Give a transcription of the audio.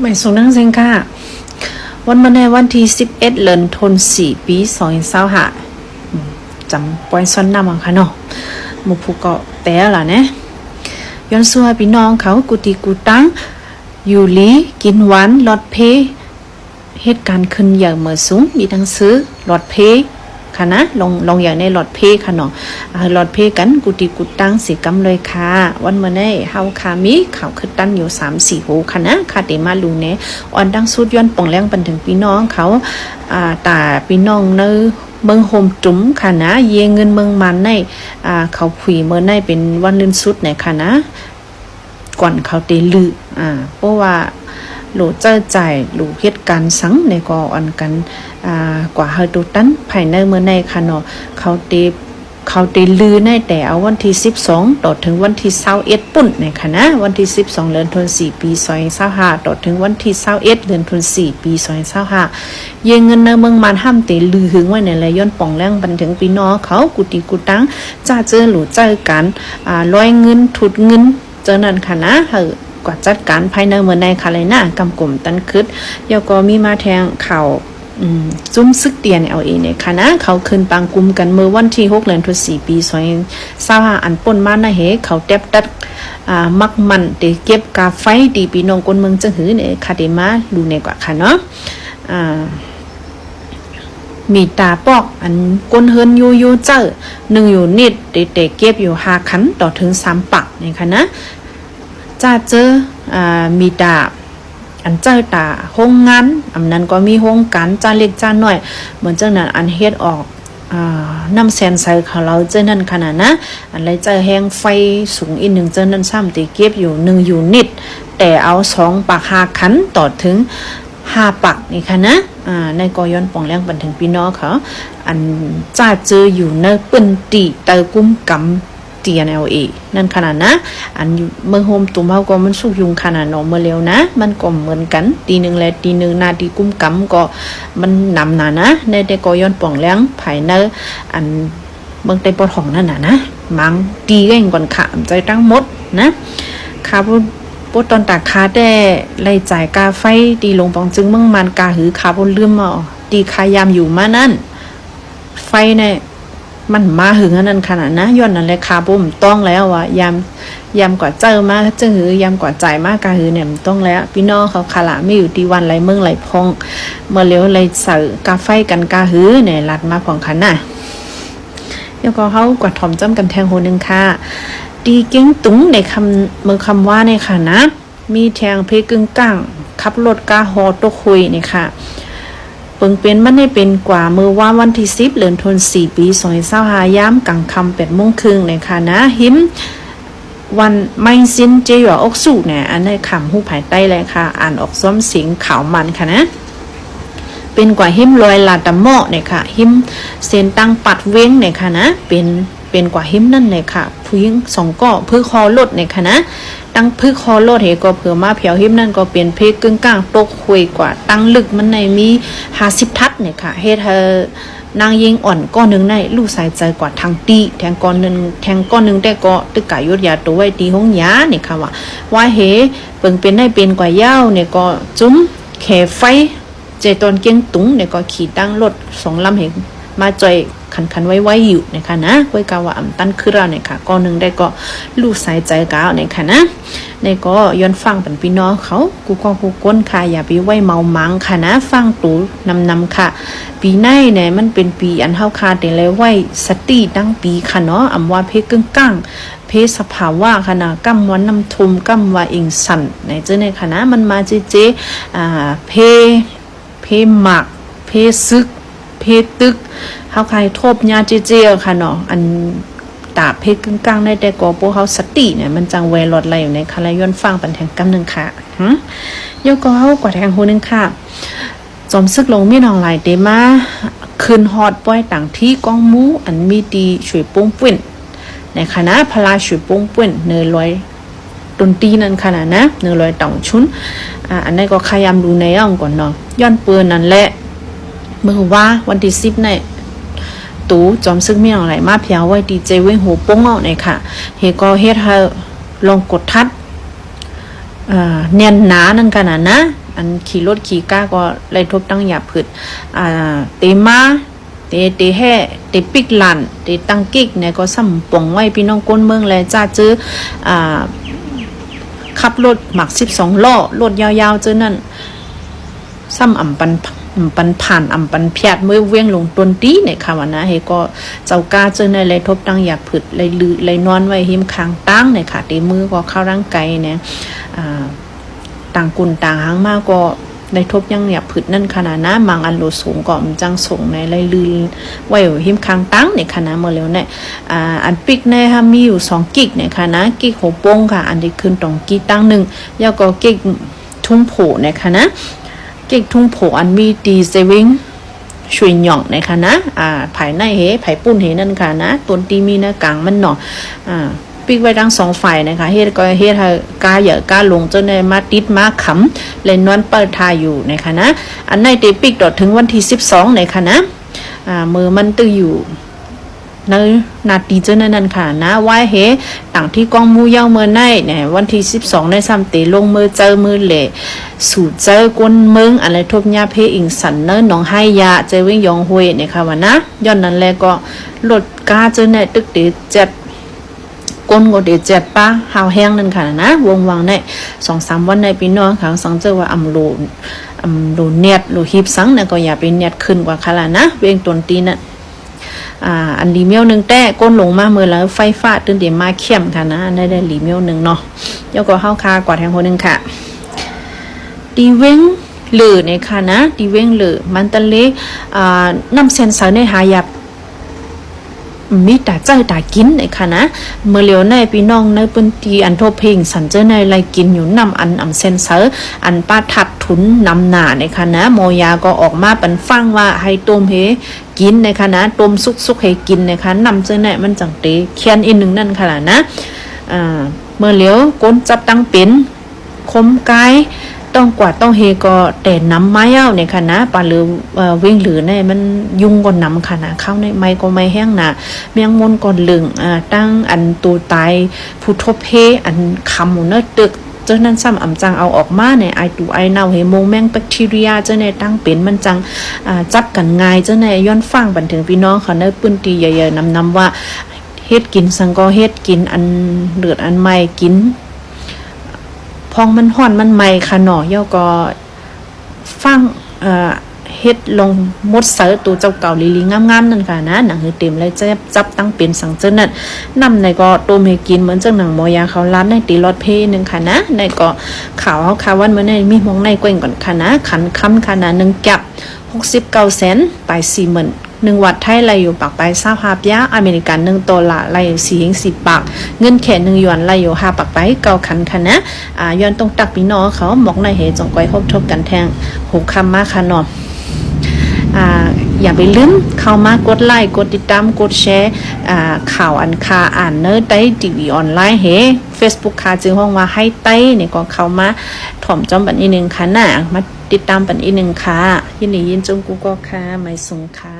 ไม่ส่งนั่งเซงค่ะ วันมาในวันที่11เดือนธันวาคมปี2025อืมจำปอยซ้อนนำเอาค่ะเนาะมูผู้ก็แต่ล่ะนะย้อนสัวพี่น้องเขากุฏิกุตังอยู่ลีกินหวานหลอดเพเหตุการณ์ขึ้นอย่างเมื่อสูงมีหนังสือหลอดเพค่ะนะลงลงอย่างในหลอดเพค่ะเนาะ หลอดเพกันกุฏิกุตั้งสีกำเลยค่ะ วันเมื่อในเฮาคามีข่าวคือตั้นอยู่สามสี่โหค่ะนะค่ะเดมาลูเนอ่อนดังสุดย้อนป่องแรงบันถึงพี่น้องเขาอ่าตาพี่น้องเนื้อเมืองโฮมจุ๋มค่ะนะ เยเงินเมืองมันในอ่าเขาผุยเมื่อในเป็นวันลื่นสุดไหนค่ะนะ ก่อนเขาเตลืออ่าเพราะว่าหลูเจอใจายหลูเหตุการณ์สังในกออันกันอ่ากว่าเฮาตุตันภายในเมื่อในค่ะเนาะเขาเต เขาเตลือในแต่เอาวันที่ 12 ต่อถึงวันที่21ปุ่นในค่ะนะ วันที่ 12 เดือนธันวาคมปี2025ต่อถึงวันที่21เดือนธันวาคมปี2025เยเงินในเมืองมันห้ามเตลือหึงไว้ในระย้อนป่องแรงบันถึงพี่น้องเขากุติกุตังจ้าเจอหลูเจอกันอ่าร้อยเงินถุดเงินเจอนั่นค่ะนะเฮอกว่าจัดการภายในเมืองในค่ะเลยนะกำกลุ่มตันคึดยก็มีมาแทงเข่า จุ้มซึกเตียนเอาเองเนี่ยค่ะนะเขาขึ้นปางกุมกันเมื่อวันที่6เดือนธันวาคมปี2025อันป่นมานะเฮเขาแตบตัดอ่ามักมันเดเก็บกาไฟดีพี่น้องคนเมืองจังหือเนี่ยค่ะเดมาดูในกว่าค่ะเนาะอ่ามีตาปอกอันก้นเฮินยูยูเจอหนึ่งอยู่นิดเตะเก็บอยู่หาขันต่อถึงสามปักนี่ค่ะนะจ้าเจออ่ามีตา อันเจอตาห้องงานอันนั้นก็มีห้องการจ้าเล็กจ้าน้อย เหมือนเจ้านั้นอันเฮ็ดออกน้ำแซนใส่เขาเราเจ้านั่นขนาดนะอันไรเจอแห้งไฟสูงอีกหนึ่งเจ้านั้นซ้ำตีเก็บอยู่หนึ่งอยู่นิด แต่เอาสองปากหาขันต่อถึงห้าปักนี่ค่ะนะอ่าในกอย้อนป่องแรงบันถึงพี่น้องเขาอันจ้าเจออยู่ในปืนตีเตอกุ้มกำ TNLA นั่นขนาดนะ อันเมื่อโฮมตุ่มเฮาก็มันสุกยุงขนาดเนาะเมื่อเร็วนะ มันก็เหมือนกันตีหนึ่งและตีหนึ่งนาทีกุ้มกำก็มันนำหนานะในแต่กอย้อนป่องแรงภายในอันเมืองใต้ปอทองนั่นน่ะนะมังตีก็ยังก่อนขาใจตั้งหมดนะคาร์บอนปตอนตากคาแต่ไล่จ่ายกาไฟตีลงปองจึงเมืองมันกาหือคาบอนลืมมาตีคายามอยู่มานั่น ไฟเนี่ย มันมาหึงอันนั้นขนาดนะย้อนนั่นเลยคาบุมต้องแล้วว่ายามยามกว่าเจอมาเจอหือยามกว่าจ่ายมากกาหือเนี่ยมันต้องแล้ว พี่น้องเขาคาละไม่อยู่ตีวันไรเมืองไรพองเมื่อเร็วไรเสือกาไฟกันกาหือเนี่ยลัดมาของขันน่ะแล้วก็เขากว่าถอมจ้ำกันแทงโหนึงค่ะตีเก้งตุ้งในคำเมื่อคำว่าในค่ะนะ มีแทงเพกึ่งก้างขับรถกาฮอตกคุยนี่ค่ะ เปิงเป็นมันได้เป็นกว่ามือว่าวันที่สิบเดือนธันวาคมปีสองเศร้าหายามกลางคำแปดโมงครึ่งในค่ะนะหิมวันไม่สิ้นเจียวอกสู่เนี่ยอันในคำหูภายใต้เลยค่ะ อ่านออกซ้อมเสียงขาวมันค่ะนะ เป็นกว่าหิมลอยลาดตะหมาะเนี่ยค่ะ หิมเซนตั้งปัดเว้งเนี่ยค่ะนะ เป็นเป็นกว่าหิมนั่นเลยค่ะผู้หญิงสองก็เพื่อคอลดเนี่ยค่ะนะ ตั้งพึกคอโลดเหก็เผื่อมาเผียวหิมนั่นก็เป็นเพกกึ่งกลางตกคุยกว่าตั้งลึกมันในมีหาสิบทัดเนี่ยค่ะเฮ็ดเธอนางยิงอ่อนก้อนหนึ่งในลูกสายใจกว่าทางตีแทงก้อนหนึ่งแทงก้อนหนึ่งได้ก็ตึกกายยศยาตัวไว้ตีห้องยาเนี่ยค่ะว่าว่าเฮเปิงเป็นได้เป็นกว่าเย้าเนี่ยก็จุ้มแขไฟเจตอนเกียงตุงเนี่ยก็ขี่ตั้งรถสองลำเห็น มาจอยขันขันไว้ไว้อยู่นะคะนะไว้กาว่าอ่ำตั้นคือเราเนี่ยค่ะก้อนหนึ่งได้ก็ลูกสายใจกาวเนี่ยค่ะนะในก็ย้อนฟังเป็นพี่น้องเขากูก็กูก้นค่ะอย่าไปไว้เมามังค่ะนะฟังตูนำนำค่ะ ปีในเนี่ยมันเป็นปีอันเฮาคาแต่เลยไว้สติตั้งปีค่ะเนาะอำว่าเพกึ่งกั้งเพศสภาวะขนาดกัมวันน้ำทุมกัมว่าอิงสันในเจ้าในคณะมันมาเจ๊เจ๊อ่าเพเพหมัก เพซึก เพศตึกเฮาใครทบญาเจเจค่ะเนาะอันตาเพศกึ่งกลางได้แต่ก็พวกเฮาสติเนี่ยมันจังเวลอดไหลอยู่ในคาลย้อนฟังปันแทงกำหนึ่งค่ะหึยกก็เฮากว่าแทงหูนึงค่ะจอมซึกลงมีน้องหลายเตมาคืนฮอดป้อยต่างที่กองมูอันมีดีช่วยปุ้งป่นในคณะพลาช่วยปุ้งป่นเนยลอยดนตรีนั่นขนาดนะหนึ่งร้อยต่องชุนอ่าอันนี้ก็ขยามดูในอ่องก่อนเนาะย้อนเปืนนั่นแหละ มื่อว่าวันที่สิบในตูจอมซึกมีอะไรมาเพียวไว้ดีเจเว้งหูป้งเอาเนี่ยค่ะเฮก็เฮ็ดให้ลองกดทัดเนียนหนานั่นขนาดนะ อันขี่รถขี่ก้าก็ไล่ทบตั้งหยาผึดอ่าเตมาเตเตแห่เตปิกลันเตตังกิกเนี่ยก็สัมปองไว้พี่น้องก้นเมืองแลจ้าจื้ออ่าขับรถหมักสิบสองล้อรถยาวๆเจ้านั่นซ้ำอ่ำปัน อ่ำปันผ่านอ่ำปันเพียดเมื่อเวียงลงต้นตีในคำว่านะเฮก็เจ้ากาเจอในเลยทบตั้งอยากผึดเลยลือเลยนอนไว้หิมคางตั้งในค่ะตีมือก็เข้าร่างกายเนี่ยอ่าต่างกุนต่างหางมากก็ในทบยังเนี่ยผึดนั่นขนาดนะมังอันโลสูงก็มจังส่งในไรลือไว้หิมคางตั้งในคณะเมื่อเร็วเนี่ยอ่าอันปิกในฮะมีอยู่สองกิกในคณะกิกหัวโป้งค่ะ อันที่ขึ้นตรงกิกตั้งหนึ่งแล้วก็กิกทุ่งโผในคณะ เกิกทุ่งโผอันมีดีเซวิงช่วยหย่องในคณะอ่าภายในเหภายปุ้นเหนั่นค่ะนะต้นตีมีน้ากลางมันเนาะอ่าปิกไว้ทั้งสองฝ่ายนะคะเฮ็ดก็เฮ็ดกาเหยอะกาลงจนได้มาติดมาขำเลยนอนเปิดทายอยู่นะคะนะอันในเตปิกดอถึงวันที่ 12นะคะนะอ่ามือมันตื้ออยู่ นนาทีเจ้านั้นนั่นค่ะนะไหว้เฮต่างที่กองมูเย้าเมื่อในเนี่ยวันที่12ในซ้ำเตลงมือเจอมือเหล่สู่เจอกวนเมืองอะไรทบยาเพอิงสันเนอหนองให้ยาเจวิ่งยองหวยเนี่ยค่ะว่านะย้อนนั้นแลก็ลดกาเจอในตึกเตเจ็ดก้นก็เดือเจ็ดป้าหาวแห้งนั่นค่ะนะ วงวังในสองสามวันในพี่น้องค่ะสังเจอว่าอำโลอำโลเนียดโลฮีบสังเนี่ยก็อย่าไปเนียดขึ้นกว่าค่ะละนะเวงตนตีน่ะ อ่าอันดีเมียวหนึ่งแต่ก้นลงมาเมื่อแล้วไฟฟ้าตื่นเดี๋ยวมาเข้มค่ะนะได้ได้ลีเมียวหนึ่งเนาะเดี๋ยวก็เข้าคากว่าแทงคนหนึ่งค่ะดีเว้งเหลือในค่ะนะดีเว้งเหลือมันตะเลอ่านำเซนเซอร์ในหายับ มีแต่เจ้าแต่กินในค่ะนะเมื่อเหลียวในพี่น้องในพื้นที่อันโทเพลงสันเจอในไรกินอยู่นำอันอำเซนเซอร์อันป้าทัดทุนนำหนาในค่ะนะโมยาก็ออกมาเปันฟังว่าให้ต้มเฮกินในค่ะนะต้มสุกสุกให้กินในค่ะนำเจอในมันจังเตเคียนอีกหนึ่งนั่นค่ะละนะอ่าเมื่อเหลียวก้นจับตั้งเป็นคมกาย ต้องกวาดต้องเฮก็แต่น้ำไม้เอาเนี่ยค่ะนะปลาหรือเวิ่งหรือเนี่ยมันยุ่งก่อนน้ำค่ะนะเข้าในไม้ก็ไม่แห้งนะเมียงมนก่อนลึงอ่าตั้งอันตูตายผู้ทบเพอันคำหมูเนอตึกเจ้านั้นซ้ำอ่ำจังเอาออกมาเนี่ยไอตูไอเน่าเฮโมงแมงแบคทีเรียเจ้าเนี่ยตั้งเป็นมันจังจับกันง่ายเจ้าเนี่ยย้อนฟังบันถึงพี่น้องเขาเนอปืนตีใหญ่ๆนำๆว่าเฮ็ดกินสังก็เฮ็ดกินอันเลือดอันใหม่กิน พองมันห่อนมันใหม่ค่ะหน่อย่อก็ฟังเอ่อเฮ็ดลงมดเสือตัวเจ้าเก่าลีลีงามๆนั่นค่ะนะหนังคือเต็มเลยจะจับตั้งเป็นสังเจนนั่นนำในก็ตัวเมกินเหมือนจังหนังมอยาเขาร้านในตีรอดเพนึงค่ะนะในก็ข่าวเขาข่าววันเมื่อในมีมองในกว่งก่อนค่ะนะขันคำค่ะนะหนึ่งจับหกสิบเก้าแสนไปสี่ หนึ่งวัดไทยไรอยู่ปากไปซาฮาบยาอเมริกันหนึ่งตัวละไรอยู่สี่หิงสิบปาก เงินแค่หนึ่งหยวนไรอยู่ห้าปากไปเกาคันค่ะนะอ่ายอนตรงตักพี่น้องเขาหมอกในเหจงก้อยพบทบกันแทงหกคำมาค่ะนาะอ่าอย่าไปลืมเข้ามากดไลค์กดติดตามกดแชร์ข่าวอันคาอ่านเนอร์ได้ทีวีออนไลน์เฮ Facebook คาจึงห้องว่าให้ไต้เนี่ยก็เข้ามาถ่อมจอมบันอีหนึ่งค่ะน่ะมาติดตามบันอีหนึ่งค่ะ ยินดียินจงกูก็ค่ะไม่สงค่ะ